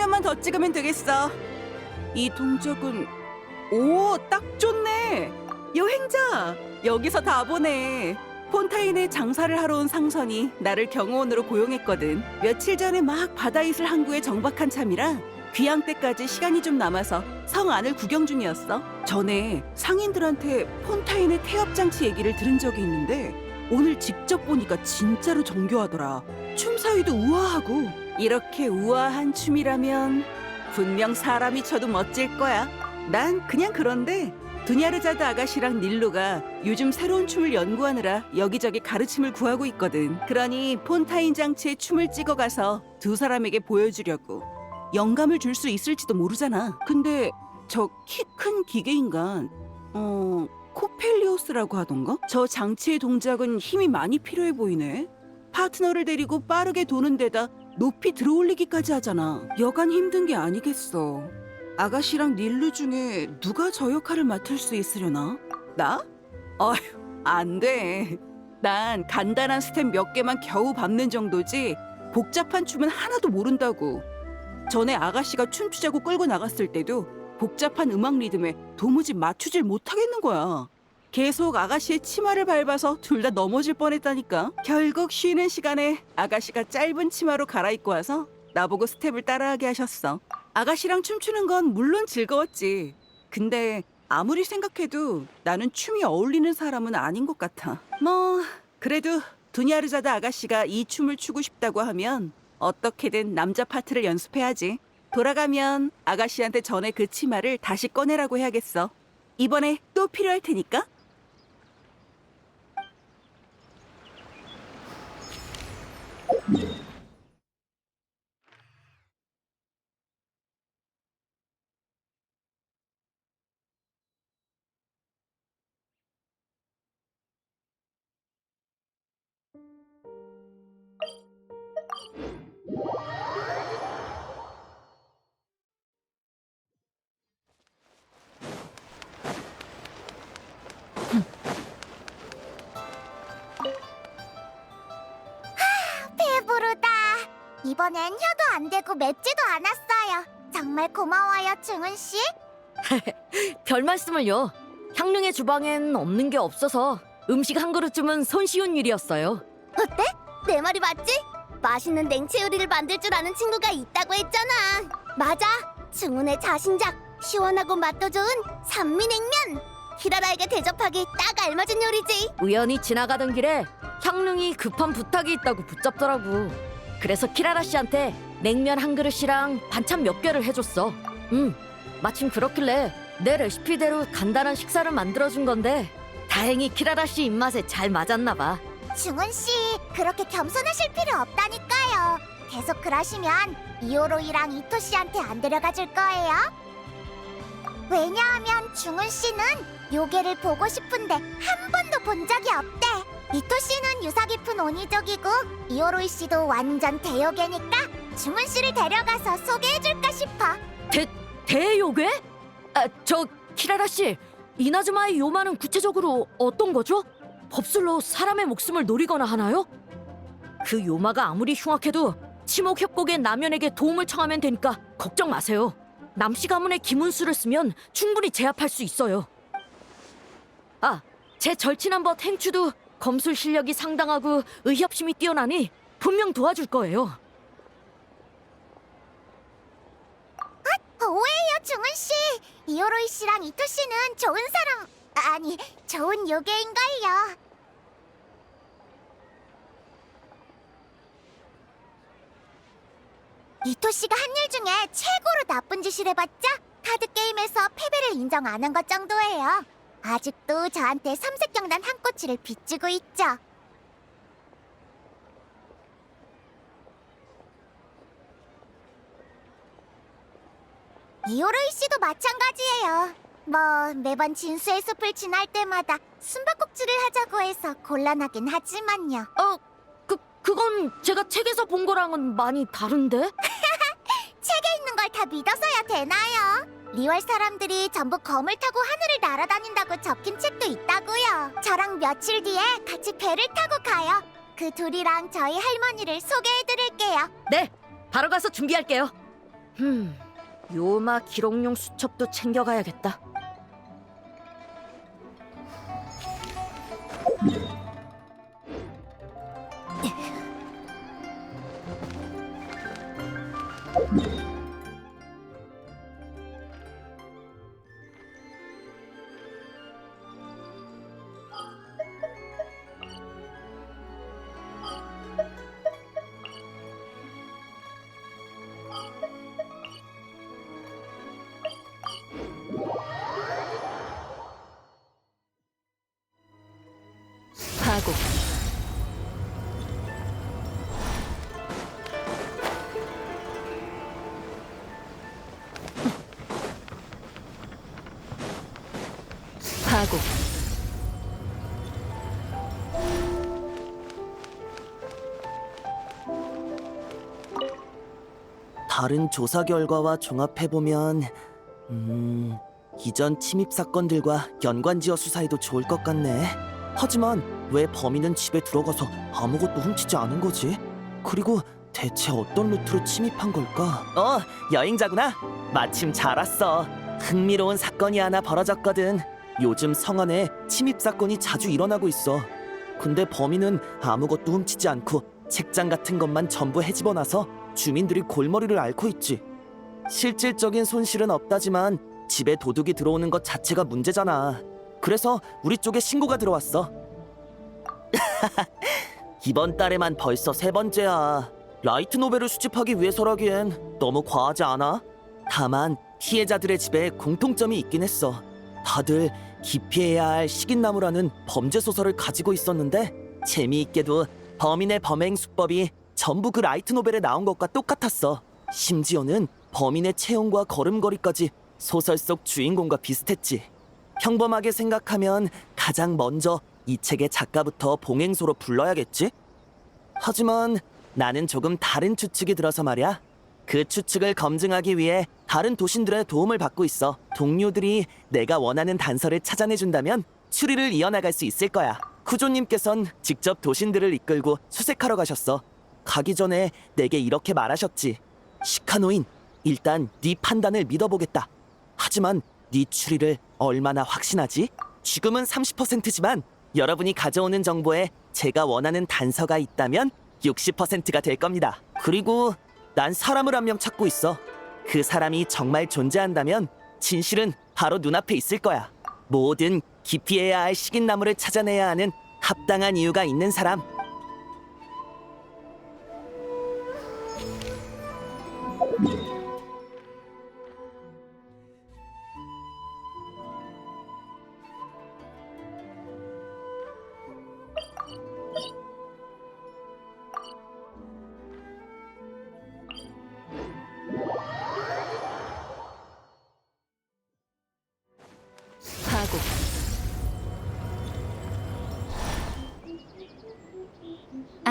장면만 더 찍으면 되겠어. 이 동작은 오, 딱 좋네. 여행자, 여기서 다 보네. 폰타인에 장사를 하러 온 상선이 나를 경호원으로 고용했거든. 며칠 전에 막 바다이슬 항구에 정박한 참이라 귀향 때까지 시간이 좀 남아서 성 안을 구경 중이었어. 전에 상인들한테 폰타인의 태엽 장치 얘기를 들은 적이 있는데 오늘 직접 보니까 진짜로 정교하더라. 춤 사위도 우아하고 이렇게 우아한 춤이라면 분명 사람이 춰도 멋질 거야. 난 그냥 그런데 두냐르자드 아가씨랑 닐루가 요즘 새로운 춤을 연구하느라 여기저기 가르침을 구하고 있거든. 그러니 폰타인 장치에 춤을 찍어가서 두 사람에게 보여주려고. 영감을 줄 수 있을지도 모르잖아. 근데 저 키 큰 기계 인간, 어, 코펠리오스라고 하던가? 저 장치의 동작은 힘이 많이 필요해 보이네. 파트너를 데리고 빠르게 도는 데다 높이 들어올리기까지 하잖아. 여간 힘든 게 아니겠어. 아가씨랑 닐루 중에 누가 저 역할을 맡을 수 있으려나? 나? 어휴, 안 돼. 난 간단한 스텝 몇 개만 겨우 밟는 정도지 복잡한 춤은 하나도 모른다고. 전에 아가씨가 춤추자고 끌고 나갔을 때도 복잡한 음악 리듬에 도무지 맞추질 못하겠는 거야. 계속 아가씨의 치마를 밟아서 둘 다 넘어질 뻔했다니까. 결국 쉬는 시간에 아가씨가 짧은 치마로 갈아입고 와서 나보고 스텝을 따라하게 하셨어. 아가씨랑 춤추는 건 물론 즐거웠지. 근데 아무리 생각해도 나는 춤이 어울리는 사람은 아닌 것 같아. 뭐 그래도 두냐르자드 아가씨가 이 춤을 추고 싶다고 하면 어떻게든 남자 파트를 연습해야지. 돌아가면 아가씨한테 전에 그 치마를 다시 꺼내라고 해야겠어. 이번에 또 필요할 테니까. 배 이번엔 혀도 안 되고 맵지도 않았어요. 정말 고마워요, 중은 씨. 별 말씀을요. 향릉의 주방엔 없는 게 없어서 음식 한 그릇쯤은 손쉬운 일이었어요. 어때? 내 말이 맞지? 맛있는 냉채 요리를 만들 줄 아는 친구가 있다고 했잖아. 맞아. 중훈의 자신작, 시원하고 맛도 좋은 산미냉면. 키라라에게 대접하기 딱 알맞은 요리지. 우연히 지나가던 길에 향릉이 급한 부탁이 있다고 붙잡더라고. 그래서 키라라 씨한테 냉면 한 그릇이랑 반찬 몇 개를 해줬어. 음, 마침 그렇길래 내 레시피대로 간단한 식사를 만들어준 건데 다행히 키라라 씨 입맛에 잘 맞았나 봐. 중훈 씨, 그렇게 겸손하실 필요 없다니까요. 계속 그러시면 이오로이랑 이토 씨한테 안 데려가 줄 거예요. 왜냐하면 중훈 씨는 요괴를 보고 싶은데 한 번도 본 적이 없대. 이토 씨는 유사 깊은 오니족이고 이오로이 씨도 완전 대요괴니까 중훈 씨를 데려가서 소개해줄까 싶어. 대 대요괴? 아, 저 키라라 씨, 이나즈마의 요마는 구체적으로 어떤 거죠? 법술로 사람의 목숨을 노리거나 하나요? 그 요마가 아무리 흉악해도 치목 협곡의 남연에게 도움을 청하면 되니까 걱정 마세요. 남씨 가문의 기문수를 쓰면 충분히 제압할 수 있어요. 아, 제 절친한 벗 행추도 검술 실력이 상당하고 의협심이 뛰어나니 분명 도와줄 거예요. 오해요, 중훈 씨. 이오로이 씨랑 이토 씨는 좋은 사람 아니 좋은 요괴인걸요. 이토 씨가 한 일 중에 최고로 나쁜 짓을 해봤자 카드 게임에서 패배를 인정 안 한 것 정도예요. 아직도 저한테 삼색경단 한 꼬치를 빚지고 있죠. 이오로이 씨도 마찬가지예요. 뭐 매번 진수의 숲을 지날 때마다 숨바꼭질을 하자고 해서 곤란하긴 하지만요. 어, 그 그건 제가 책에서 본 거랑은 많이 다른데? 책에 있는 걸 다 믿어서야 되나요? 리월 사람들이 전부 검을 타고 하늘을 날아다닌다고 적힌 책도 있다고요. 저랑 며칠 뒤에 같이 배를 타고 가요. 그 둘이랑 저희 할머니를 소개해드릴게요. 네, 바로 가서 준비할게요. 음, 요마 기록용 수첩도 챙겨가야겠다. 다른 조사 결과와 종합해보면 음... 이전 침입 사건들과 연관지어 수사해도 좋을 것 같네. 하지만 왜 범인은 집에 들어가서 아무것도 훔치지 않은 거지? 그리고 대체 어떤 루트로 침입한 걸까? 어, 여행자구나. 마침 잘 왔어. 흥미로운 사건이 하나 벌어졌거든. 요즘 성안에 침입 사건이 자주 일어나고 있어. 근데 범인은 아무것도 훔치지 않고 책장 같은 것만 전부 헤집어놔서 주민들이 골머리를 앓고 있지. 실질적인 손실은 없다지만 집에 도둑이 들어오는 것 자체가 문제잖아. 그래서 우리 쪽에 신고가 들어왔어. 이번 달에만 벌써 세 번째야. 라이트 노벨을 수집하기 위해서라기엔 너무 과하지 않아? 다만 피해자들의 집에 공통점이 있긴 했어. 다들 기피해야 할 식인나무라는 범죄 소설을 가지고 있었는데 재미있게도 범인의 범행 수법이 전부 그 라이트 노벨에 나온 것과 똑같았어. 심지어는 범인의 체형과 걸음걸이까지 소설 속 주인공과 비슷했지. 평범하게 생각하면 가장 먼저 이 책의 작가부터 봉행소로 불러야겠지? 하지만 나는 조금 다른 추측이 들어서 말이야. 그 추측을 검증하기 위해 다른 도신들의 도움을 받고 있어. 동료들이 내가 원하는 단서를 찾아내준다면 추리를 이어나갈 수 있을 거야. 쿠조님께선 직접 도신들을 이끌고 수색하러 가셨어. 가기 전에 내게 이렇게 말하셨지. 시카노인, 일단 네 판단을 믿어보겠다. 하지만 네 추리를 얼마나 확신하지? 지금은 30%지만 여러분이 가져오는 정보에 제가 원하는 단서가 있다면 60%가 될 겁니다. 그리고 난 사람을 한 명 찾고 있어. 그 사람이 정말 존재한다면 진실은 바로 눈앞에 있을 거야. 뭐든 기피해야 할 식인나무를 찾아내야 하는 합당한 이유가 있는 사람.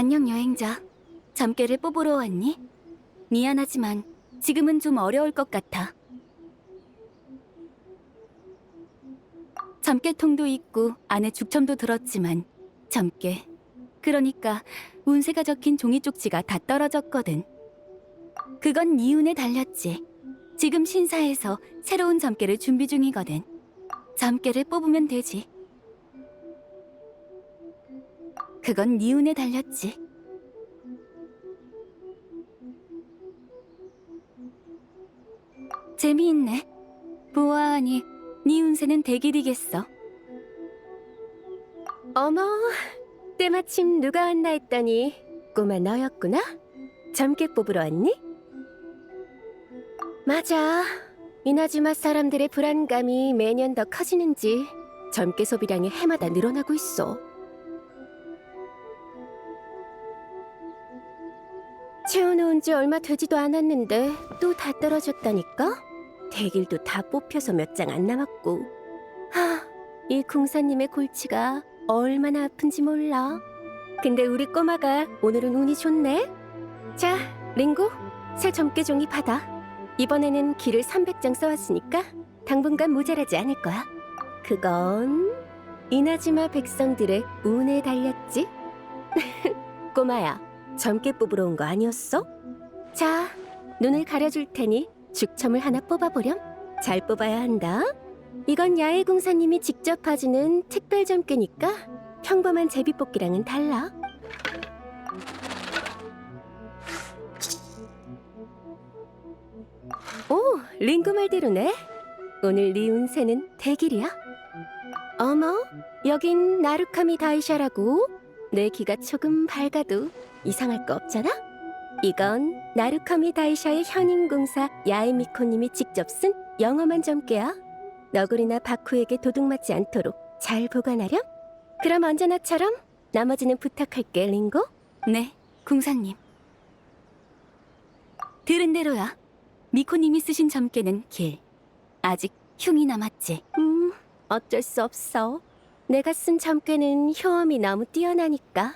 안녕 여행자. 잠깨를 뽑으러 왔니? 미안하지만 지금은 좀 어려울 것 같아. 잠깨통도 있고 안에 죽첨도 들었지만 잠깨. 그러니까 운세가 적힌 종이 쪽지가 다 떨어졌거든. 그건 이운에 달렸지. 지금 신사에서 새로운 잠깨를 준비 중이거든. 잠깨를 뽑으면 되지. 그건 네 운에 달렸지. 재미있네. 보아하니 네 운세는 대길이겠어. 어머, 때마침 누가 왔나 했더니 꼬마 너였구나? 점괘 뽑으러 왔니? 맞아. 이나즈마 사람들의 불안감이 매년 더 커지는지 점괘 소비량이 해마다 늘어나고 있어. 채워놓은 지 얼마 되지도 않았는데 또 다 떨어졌다니까? 대길도 다 뽑혀서 몇 장 안 남았고. 하, 이 궁사님의 골치가 얼마나 아픈지 몰라. 근데 우리 꼬마가 오늘은 운이 좋네. 자, 링고, 새 점괘 종이 받아. 이번에는 길을 300장 써왔으니까 당분간 모자라지 않을 거야. 그건 이나즈마 백성들의 운에 달렸지. 꼬마야, 점괘 뽑으러 온 거 아니었어? 자, 눈을 가려줄 테니 죽첨을 하나 뽑아보렴. 잘 뽑아야 한다. 이건 야외 공사님이 직접 봐주는 특별 점괘니까 평범한 제비 뽑기랑은 달라. 오, 링고 말대로네. 오늘 네 운세는 대길이야. 어머, 여긴 나루카미 다이샤라고. 내 귀가 조금 밝아도 이상할 거 없잖아? 이건 나루카미 다이샤의 현임공사 야에미코님이 직접 쓴 영험한 점괘야. 너구리나 바쿠에게 도둑맞지 않도록 잘 보관하렴. 그럼 언제나처럼 나머지는 부탁할게, 링고. 네, 궁사님. 들은 대로야. 미코님이 쓰신 점괘는 길. 아직 흉이 남았지. 음, 어쩔 수 없어. 내가 쓴 점괘는 효험이 너무 뛰어나니까.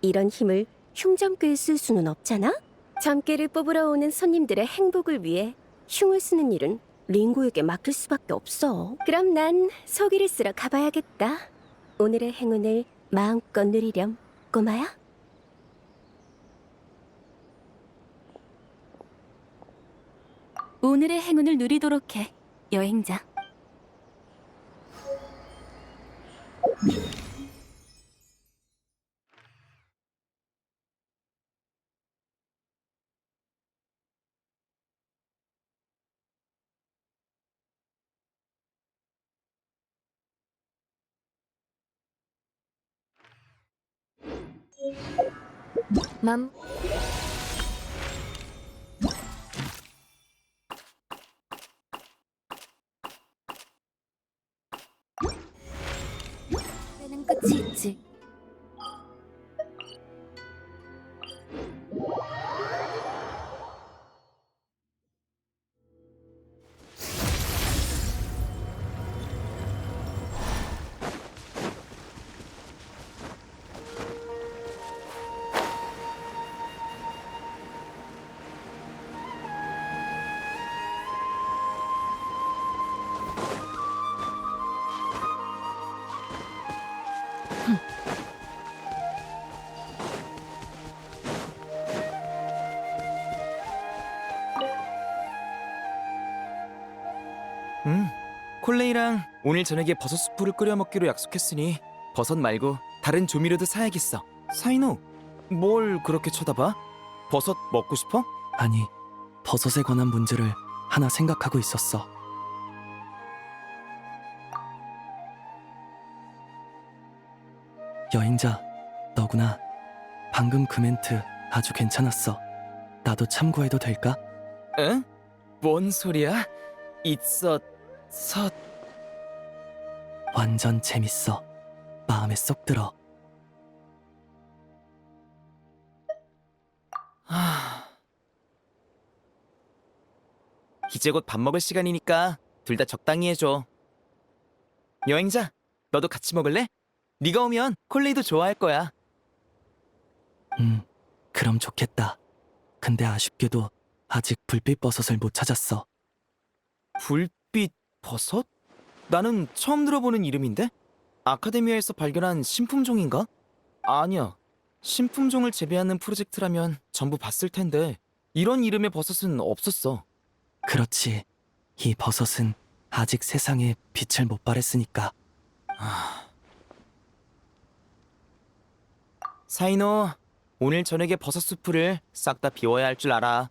이런 힘을 흉점괘에 쓸 수는 없잖아? 점괘를 뽑으러 오는 손님들의 행복을 위해 흉을 쓰는 일은 링고에게 맡길 수밖에 없어. 그럼 난 소기를 쓰러 가봐야겠다. 오늘의 행운을 마음껏 누리렴, 꼬마야. 오늘의 행운을 누리도록 해, 여행자. 맘. 때는 끝이 있지. 콜레이랑 오늘 저녁에 버섯 수프를 끓여 먹기로 약속했으니 버섯 말고 다른 조미료도 사야겠어. 사이노, 뭘 그렇게 쳐다봐? 버섯 먹고 싶어? 아니, 버섯에 관한 문제를 하나 생각하고 있었어. 여행자, 너구나. 방금 그 멘트 아주 괜찮았어. 나도 참고해도 될까? 응? 뭔 소리야? 있어, 서, 완전 재밌어. 마음에 쏙 들어. 하... 이제 곧 밥 먹을 시간이니까 둘 다 적당히 해줘. 여행자, 너도 같이 먹을래? 네가 오면 콜레이도 좋아할 거야. 음, 그럼 좋겠다. 근데 아쉽게도 아직 불빛 버섯을 못 찾았어. 불빛 버섯? 나는 처음 들어보는 이름인데? 아카데미아에서 발견한 신품종인가? 아니야. 신품종을 재배하는 프로젝트라면 전부 봤을 텐데 이런 이름의 버섯은 없었어. 그렇지. 이 버섯은 아직 세상에 빛을 못 발했으니까. 사이노, 오늘 저녁에 버섯 수프를 싹 다 비워야 할 줄 알아.